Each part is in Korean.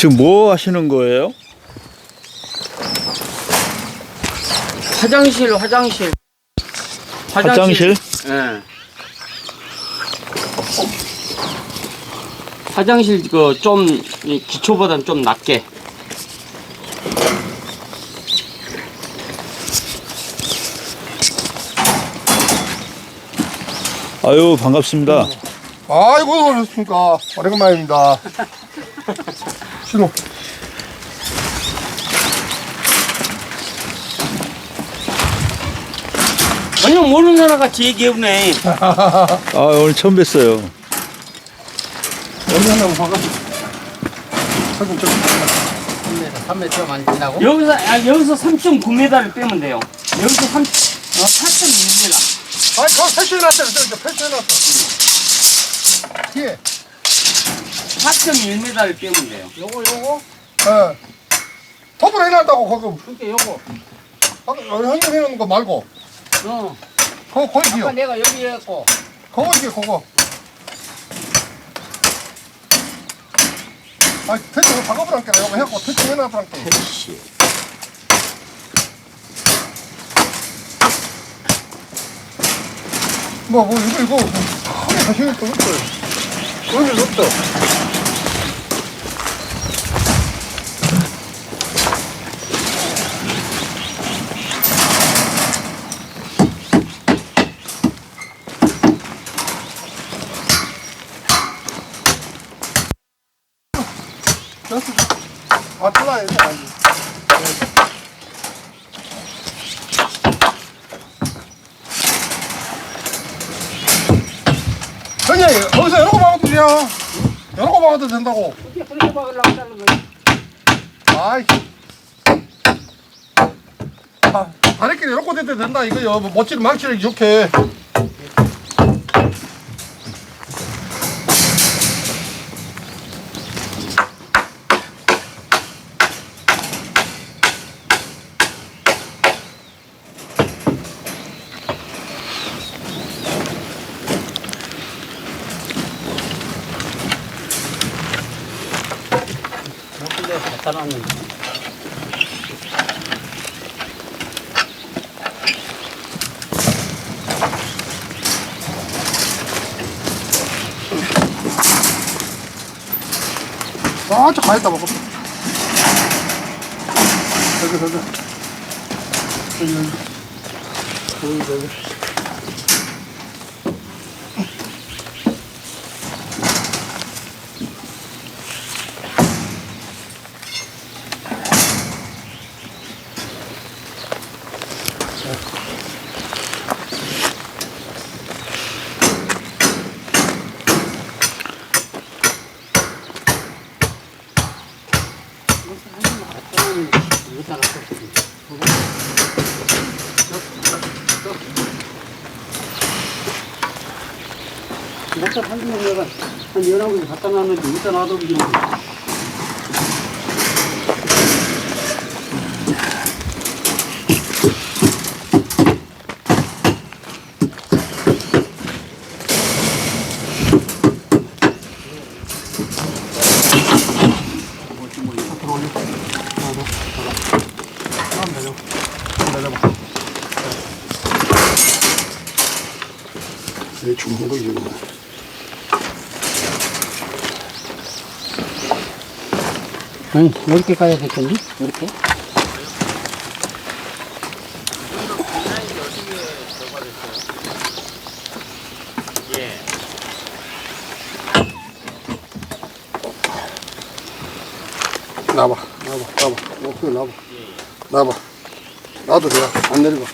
지금 뭐 하시는 거예요? 화장실, 화장실. 화장실? 예. 화장실 그 좀 기초보다는 좀 낮게. 아유 반갑습니다. 아이고 오셨습니까 오래간만입니다 신호. 전혀 모르는 사람 같이 얘기해보네. 아 오늘 처음 뵀어요. 하나 봐가 아이고 저 3m 좀안 지나고? 여기서 아, 여기서 3.9m를 빼면 돼요. 여기서 3 어, 4.1m. 아이 저 패션 해놨잖아 저, 저 패션 해놨어 뒤에 4.1m를 빼면 돼요. 요거 요거? 예. 톱을 해놨다고 거기. 그게 요거. 아까 형님 해놓은 거 말고. 어. 그거 거기 아까 기요 내가 여기 했고. 그거 이게 그거. 아 대충 바꿔보란게 이거 해갖고 대충 해놔보란게 뭐, 뭐, 이거, 이거, 크게 가시는 거 없어요. 의미 없어. 돼, 아니. 형님, 거기서 여러 거 먹어도 돼요. 여러 거 먹어도 된다고. 어떻게 그렇게 박으려고 자른 거야 아이. 아, 다리끼리 여러 거 대도 된다, 이거요. 뭐 멋지게 망치를 이렇게. 근데 갖다 놨는데 아, 저 가있다 먹어. 여기, 여기. 여기, 여기. 여기, 여기. 한주면 내가 한 열한 개 갖다 놨는데 여기다 놔둬 보 아니 이렇게 가야 되겠니? 이렇게? 어, 그래, 나봐. 나봐. 나도 돼. 안 내리고.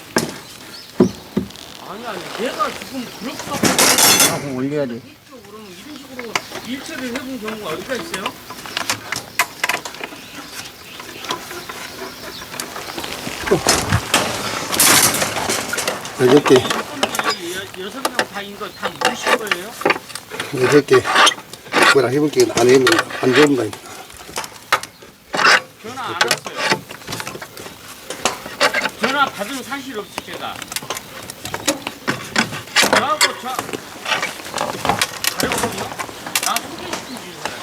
아니 아니 얘가 지금 그렇게 하고 올려야 돼 그러면 이런 식으로 일처리를 해본 경우가 어디가 있어요? 여덟 개, 여- 여섯 명다 이거 다 무신 거예요? 여덟 개. 뭐라 해본 게안 해본 안 해본 거 전화 안 왔어요. 전화 받은 사실 없이 제가 저하고 저 다르거든요 나 소개시킨 줄 사람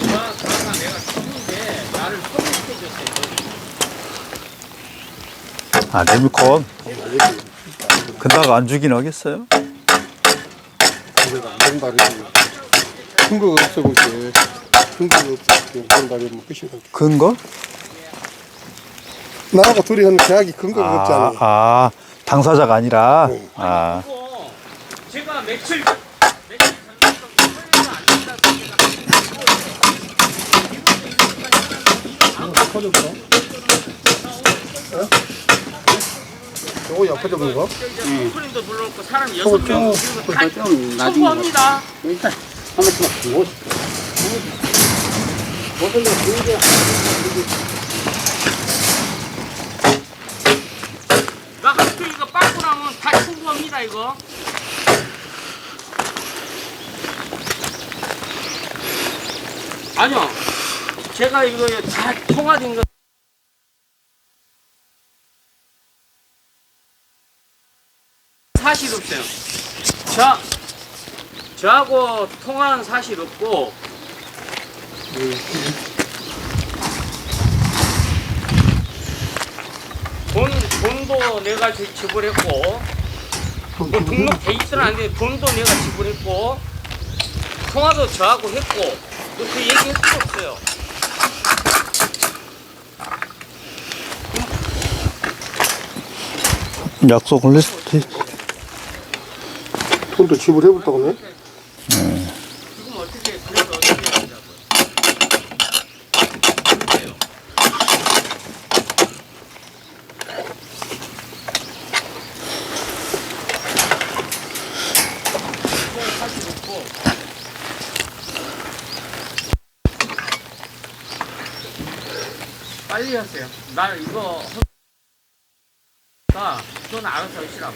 저하고 내가 죽는데 나를 소개시켜줬어요 안 되면 건 근다가 안 주긴 하겠어요? 그래도 안 된다 그랬지. 근거가 없어 볼게. 근거가 없어. 그냥 된다 그러면 끝이다. 근거? 나하고 둘이 하는 계약이 근거가 아, 없잖아. 아, 당사자가 아니라. 네. 아, 제가 며칠 며칠 전부터 설명을 안 된다고 제가 저거 옆에 접는 거? 눌러놓고 사람 여섯 명 청구합니다. 일단 한번 좀 주워. 나 학교 이거 빠고 나면 다 청구합니다 이거. 아니요, 제가 이거 다 통화된 거. 사실 없어요. 저 저하고 통화한 사실 없고. 돈 돈도 내가 지- 지불했고. 뭐 등록돼 있으는 않는데 돈도 내가 지불했고. 통화도 저하고 했고. 뭐그 얘기할 수 없어요. 약속을 때. 돈도 지불해볼다고 네 그래서 어떻게 하자고요? 빨리 하세요. 나 이거 나 그건 알아서 하시라고.